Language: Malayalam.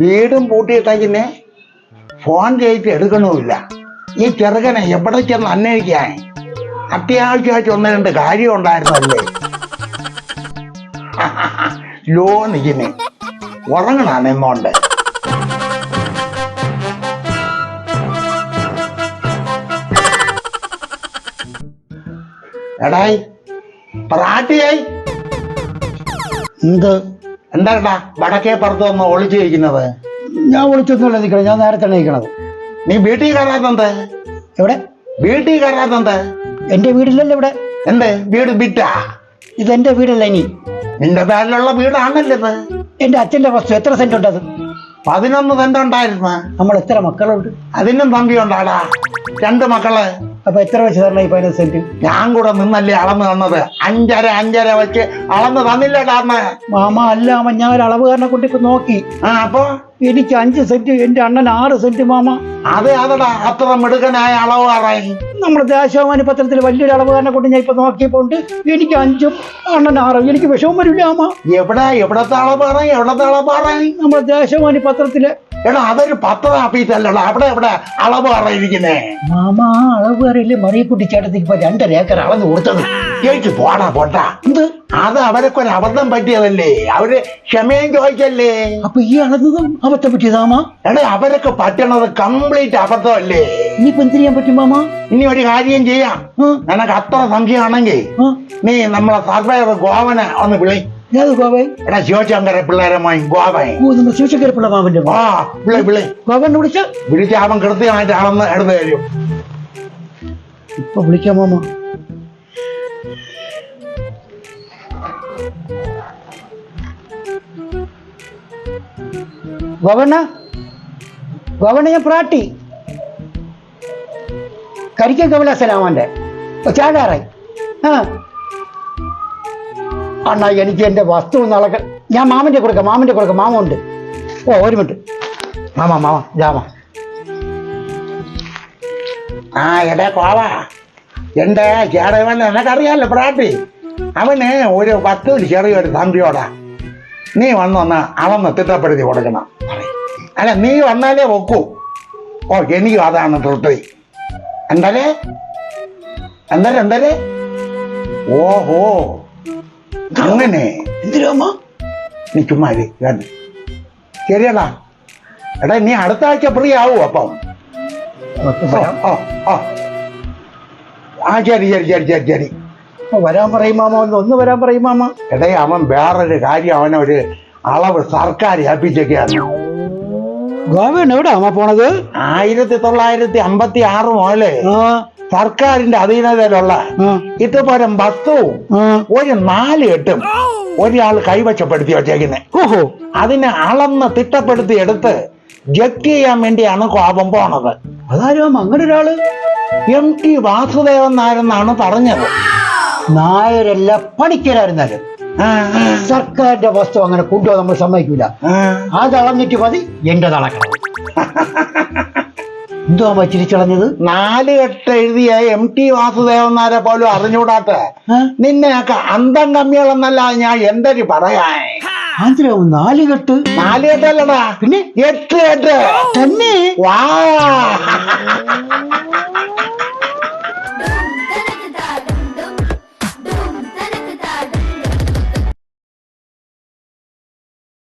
വീടും പൂട്ടിയിട്ടെങ്കിനെ ഫോൺ ചെയ്തിട്ട് എടുക്കണമില്ല ഈ ചെറുകനെ എവിടെ ചെന്ന് അന്വേഷിക്കാൻ? അത്യാവശ്യമായിട്ട് ഒന്ന് രണ്ട് കാര്യം ഉണ്ടായിരുന്നല്ലേ? ലോ നിൽക്കുന്നേ. ഉറങ്ങണാണ് എന്നോണ്ട് എടായി പ്രാട്ടിയായി. എന്ത്? എന്താടാ വടക്കേ പുറത്ത് വന്ന് ഒളിച്ചു കഴിക്കുന്നത് ഞാൻ ഒളിച്ചൊന്നുമല്ല നിൽക്കണം ഞാൻ നേരത്തെ എണീക്കണത്. നീ വീട്ടിൽ കയറാത്തത് എവിടെ? വീട്ടിൽ കയറാത്തത് എന്റെ വീടില്ലല്ലോ ഇവിടെ? എന്ത്? വീട് വിറ്റാ? ഇത് എന്റെ വീടല്ല ഇനി. നിന്റെ പേരിലുള്ള വീടാണല്ലോ ഇത്. എന്റെ അച്ഛന്റെ വസ്തു എത്ര സെന്റ് ഉണ്ട് അത് പതിനൊന്ന് സെന്റ് ഉണ്ടായിരുന്നു. നമ്മൾ എത്ര മക്കളുണ്ട്? അതിനും തമ്പി ഉണ്ടാടാ രണ്ട് മക്കൾ. അപ്പൊ എത്ര വെച്ച് തരണം ഈ പതിനൊന്ന് സെന്റ്? ഞാൻ കൂടെ നിന്നല്ലേ അളന്ന് തന്നത്. അഞ്ചര അഞ്ചര വെച്ച് അളന്ന് തന്നില്ല കാരണം മാമ അല്ല അമ്മ ഞാൻ ഒരു അളവുകാരനെ കൊണ്ട് ഇപ്പൊ നോക്കി. ആ അപ്പൊ? എനിക്ക് അഞ്ച് സെന്റ് എന്റെ അണ്ണൻ ആറ് സെന്റ് മാമ. അതെ അതടാ. അത്ര മിടുക്കനായ അളവുകാരായി. നമ്മുടെ ദേശാഭിമാനി പത്രത്തിൽ വലിയൊരു അളവുകാരനെ കൊണ്ട് ഞാൻ ഇപ്പൊ നോക്കിയപ്പോണ്ട് എനിക്ക് അഞ്ചും അണ്ണൻ ആറും. എനിക്ക് വിഷവും വരില്ല അമ്മ എവിടെ? എവിടത്തെ അളവാറായി എവിടത്തെ അളവാറായി നമ്മുടെ ദേശാഭിമാനി പത്രത്തിൽ എടാ അതൊരു പത്ര ആഫീസല്ലടാ അവിടെ എവിടെ അളവ് അറിയിരിക്കുന്നേ മാമാ അളവ് അറിയില്ല മറിയക്കുട്ടി ചേട്ടത്തിക്ക് ഇപ്പൊ രണ്ടര ഏക്കർ അളന്ന് കൊടുത്തത്. ചേച്ചി പോടാ പോട്ടാ. എന്ത്? അത് അവരൊക്കെ ഒരു അബദ്ധം പറ്റിയതല്ലേ. അവർ ക്ഷമയും ചോദിച്ചല്ലേ. അപ്പൊ ഈ അളന്നതും അബദ്ധം പറ്റിയതാമാ എടാ അവരൊക്കെ പറ്റണത് കംപ്ലീറ്റ് അബദ്ധമല്ലേ. ഇനിയിപ്പോ എന്ത് ചെയ്യാൻ പറ്റും മാമാ? ഇനി ഒരു കാര്യം ചെയ്യാം. നിനക്ക് അത്ര സംശയമാണെങ്കിൽ നീ നമ്മളെ സർവൈവർ ഗോവനെ ഒന്ന് വിളി. ഏത് ഗോവൻ എടാ ശിവശങ്കര പിള്ളേരമായി ഗോവൻ ഓ നമ്മുടെ ശിവശങ്കരപ്പിള്ള മാമന്റെ ആ വിളി വിളി. ഗോവനെ വിളിച്ച? വിളിച്ച അവൻ കൃത്യമായിട്ട് അളന്ന് എടുത്തു തരും. ഇപ്പൊ വിളിക്കാം മാമ. ഗോവണ്ണ ഗോവണ്ണ ഞാൻ പ്രാട്ടി. കരിക്കൻ കമലാസലാമന്റെ ചാടാറായി ആ. അണ്ണാ എനിക്ക് എന്റെ വസ്തു നടക്ക ഞാൻ മാമന്റെ കൊടുക്ക മാമന്റെ കൊടുക്ക. മാമ ഉണ്ട് ഓ ഒരു മിനിറ്റ്. മാമാ മാമ ജാമ ആ എടാ കോവ. എന്റെ ചേടവൻ നിനക്കറിയാലോ പ്രാട്ടി? അവന് ഒരു വസ്തുവിൽ ചെറിയൊരു തമ്പിയോടാ. നീ വന്നൊന്ന് അളന്ന് തിട്ടപ്പെടുത്തി കൊടുക്കണം. അല്ല നീ വന്നാലേ ഒക്കൂ ഓ എനിക്കും അതാണ് തൃപ്തി എന്തല്ലേ? എന്തല്ലേ എന്തല്ലേ? ഓഹോ. അങ്ങനെ എന്തിനാ നീ ചുമ്മാ. ശരിയടാ. എടാ നീ അടുത്ത ആഴ്ച ഫ്രീ ആവൂ അപ്പം. ആ ശരി ശരി ശരി ശരി ശരി. വരാൻ പറയും മാമ ഒന്ന് ഒന്ന് വരാൻ പറയും മാമ. എടേ അവൻ വേറൊരു കാര്യം അവനൊരു അളവ് സർക്കാർ ഏൽപ്പിച്ചൊക്കെയാണ് ഗോവയാണ് എവിടെ അമ്മ പോണത്? ആയിരത്തി തൊള്ളായിരത്തി അമ്പത്തി ആറ് മുതൽ സർക്കാരിന്റെ അധീനതയിലുള്ള ഇതുപോലെ വസ്തുവും ആ. ഒരു നാല് എട്ടും ഒരാൾ കൈവശപ്പെടുത്തി വച്ചേക്കുന്നത് ഓഹോ. അതിനെ അളന്ന് തിട്ടപ്പെടുത്തി എടുത്ത് ജപ്തി ചെയ്യാൻ വേണ്ടിയാണ് കോപം പോണത്. അതാരും അങ്ങനെ ഒരാൾ? എം ടി വാസുദേവൻ നായരെന്നാണ് പറഞ്ഞത്. നായരല്ല പണിക്കരായിരുന്നാലും. സർക്കാരിന്റെ വസ്തു അങ്ങനെ കൊണ്ടുപോകാൻ നമ്മൾ സമ്മതിക്കൂല. ആ. അത് അളന്നിട്ട് മതി എന്റെ തളക്കണം എന്തോ അമ്മ ചിരിച്ചളഞ്ഞത് നാല് കെട്ട് എഴുതിയ എം ടി വാസുദേവൻ നാരെ പോലും അറിഞ്ഞൂടാത്ത? നിന്നെയൊക്കെ അന്തം കമ്മികളെന്നല്ല ഞാൻ എന്തൊരു പറയാ ആന്തിരാവും നാല് കെട്ട്. നാല് കെട്ടല്ലടാ. പിന്നെ? എട്ട് കെട്ട്. തന്നെ? വാ.